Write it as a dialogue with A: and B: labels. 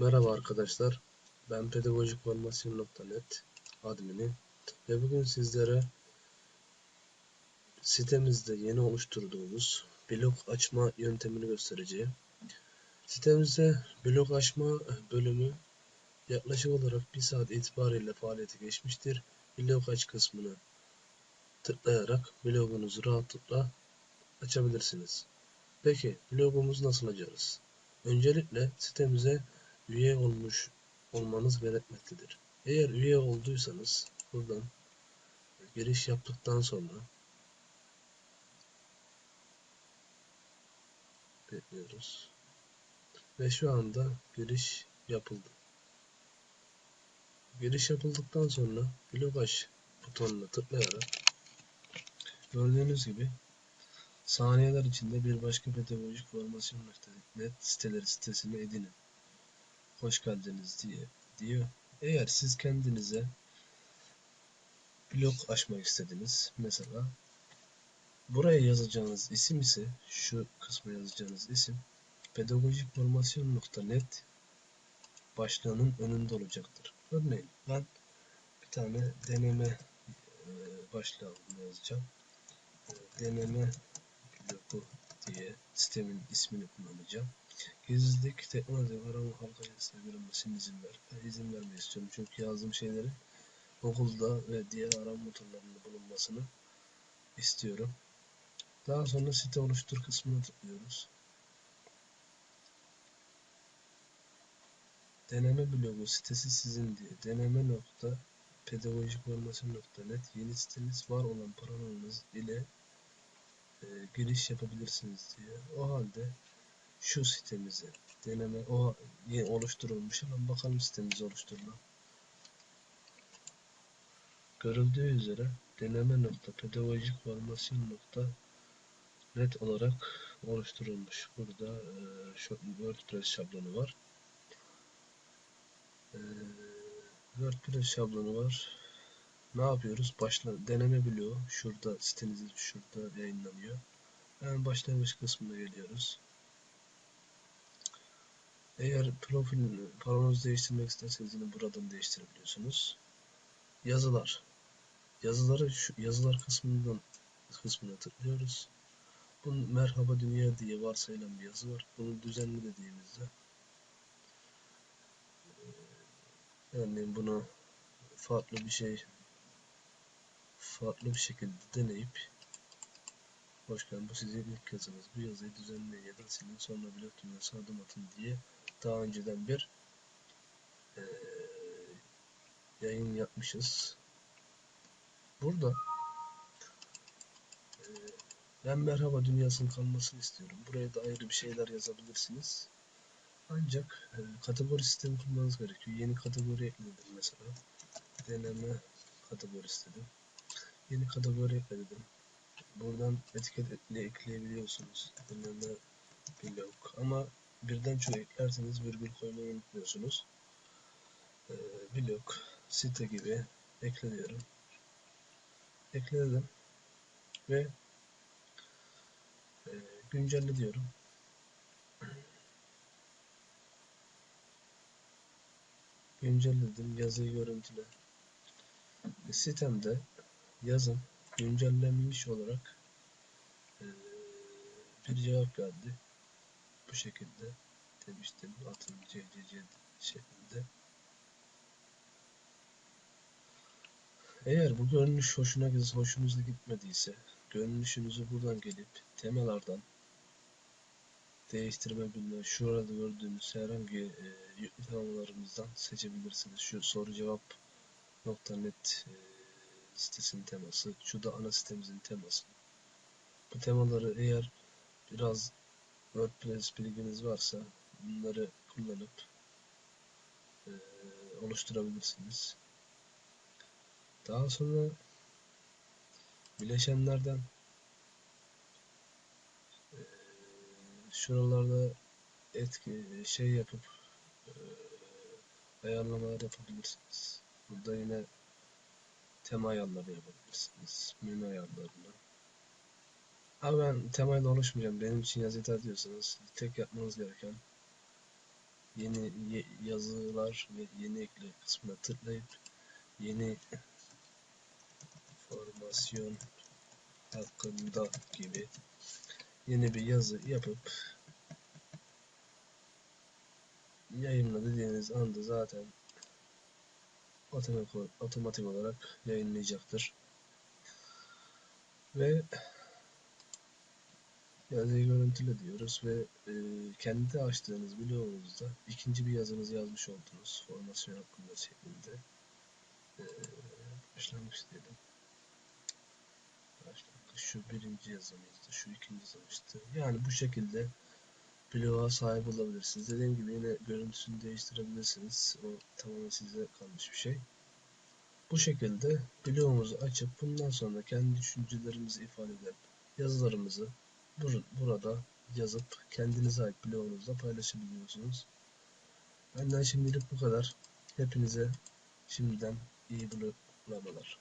A: Merhaba arkadaşlar. Ben pedagojikformasyon.net admini ve bugün sizlere sitemizde yeni oluşturduğumuz blog açma yöntemini göstereceğim. Sitemizde blog açma bölümü yaklaşık olarak bir saat itibariyle faaliyete geçmiştir. Blog aç kısmını tıklayarak blogunuzu rahatlıkla açabilirsiniz. Peki blogumuzu nasıl açarız? Öncelikle sitemize üye olmuş olmanız gerekmektedir. Eğer üye olduysanız buradan giriş yaptıktan sonra bekliyoruz. Ve şu anda giriş yapıldı. Giriş yapıldıktan sonra blog aç butonuna tıklayarak gördüğünüz gibi saniyeler içinde bir başka pedagojik formasyon net siteleri sitesine edinin hoş geldiniz diye diyor. Eğer siz kendinize blog açmak istediniz mesela buraya yazacağınız isim ise şu kısma yazacağınız isim pedagojikformasyon.net başlığının önünde olacaktır. Örneğin ben bir tane deneme e, başlığı yazacağım. E, deneme blogu diye sistemin ismini kullanacağım. Gizlilik teknoloji arama halka yazısına görünmesine izin ver. Ben izin vermeyi istiyorum çünkü yazdığım şeylerin Google'da ve diğer arama motorlarında bulunmasını istiyorum. Daha sonra site oluştur kısmına tıklıyoruz. Deneme blogu sitesi sizin diye deneme nokta pedagojikformasyon.net yeni siteniz var olan paranız ile e, giriş yapabilirsiniz diye. O halde şu sitemize deneme o yeni oluşturulmuş hemen bakalım sitemizi oluşturulan görüldüğü üzere deneme nokta pedagojik formasyon nokta net olarak oluşturulmuş. Burada e, şu WordPress şablonu var. E, WordPress şablonu var. Ne yapıyoruz? Başla deneme bloğu. Şurada sitenizi şurada yayınlanıyor. Hemen başlangıç kısmına geliyoruz eğer profil paronuzu değiştirmek isterseniz yine buradan değiştirebiliyorsunuz. Yazılar. Yazıları şu yazılar kısmından kısmına tıklıyoruz. Bunun merhaba dünya diye varsayılan bir yazı var. Bunu düzenli dediğimizde örneğin bunu farklı bir şey farklı bir şekilde deneyip Hoş geldin. Bu sizin ilk yazınız. Bu yazıyı düzenleyin ya da silin sonra blok dünyası adım atın diye daha önceden bir e, yayın yapmışız. Burada e, ben merhaba dünyasının kalmasını istiyorum. Buraya da ayrı bir şeyler yazabilirsiniz. Ancak e, kategori sistemi kurmanız gerekiyor. Yeni kategori ekledim mesela. Deneme kategorisi dedim. Yeni kategori ekledim. Buradan etiketle ekleyebiliyorsunuz. Deneme blok. Ama birden çok eklerseniz virgül koymayı unutmuyorsunuz. Ee, blok, site gibi ekliyorum. Ekledim ve e, güncelle diyorum. Güncelledim. Yazıyı görüntüle. E, sitemde yazım güncellenmiş olarak e, bir cevap geldi bu şekilde demiştim atın CCC şeklinde. Eğer bu görünüş hoşuna hoşunuza gitmediyse görünüşünüzü buradan gelip temalardan değiştirme şurada gördüğünüz herhangi e, yüklü temalarımızdan seçebilirsiniz. Şu soru cevap .net e, sitesinin teması, şu da ana sitemizin teması. Bu temaları eğer biraz WordPress bilginiz varsa bunları kullanıp e, oluşturabilirsiniz. Daha sonra bileşenlerden e, şuralarda etki şey yapıp e, ayarlamalar yapabilirsiniz. Burada yine tema ayarları yapabilirsiniz. Menü ayarlarını Abi ben temayla oluşmayacağım. Benim için yazı yeter diyorsanız tek yapmanız gereken yeni ye- yazılar ve yeni ekle kısmına tıklayıp yeni formasyon hakkında gibi yeni bir yazı yapıp yayınla dediğiniz anda zaten otomatik, otomatik olarak yayınlayacaktır. Ve yazıyı görüntüle diyoruz ve e, kendi açtığınız bloğunuzda ikinci bir yazınızı yazmış oldunuz. Formasyon hakkında şeklinde. E, başlangıç diyelim. Başlangıç şu birinci yazımızdı, şu ikinci yazımızdı. Yani bu şekilde bloğa sahip olabilirsiniz. Dediğim gibi yine görüntüsünü değiştirebilirsiniz. O tamamen size kalmış bir şey. Bu şekilde bloğumuzu açıp bundan sonra kendi düşüncelerimizi ifade eden yazılarımızı bur burada yazıp kendinize ait bloğunuzda paylaşabiliyorsunuz. Benden şimdilik bu kadar. Hepinize şimdiden iyi bloglamalar.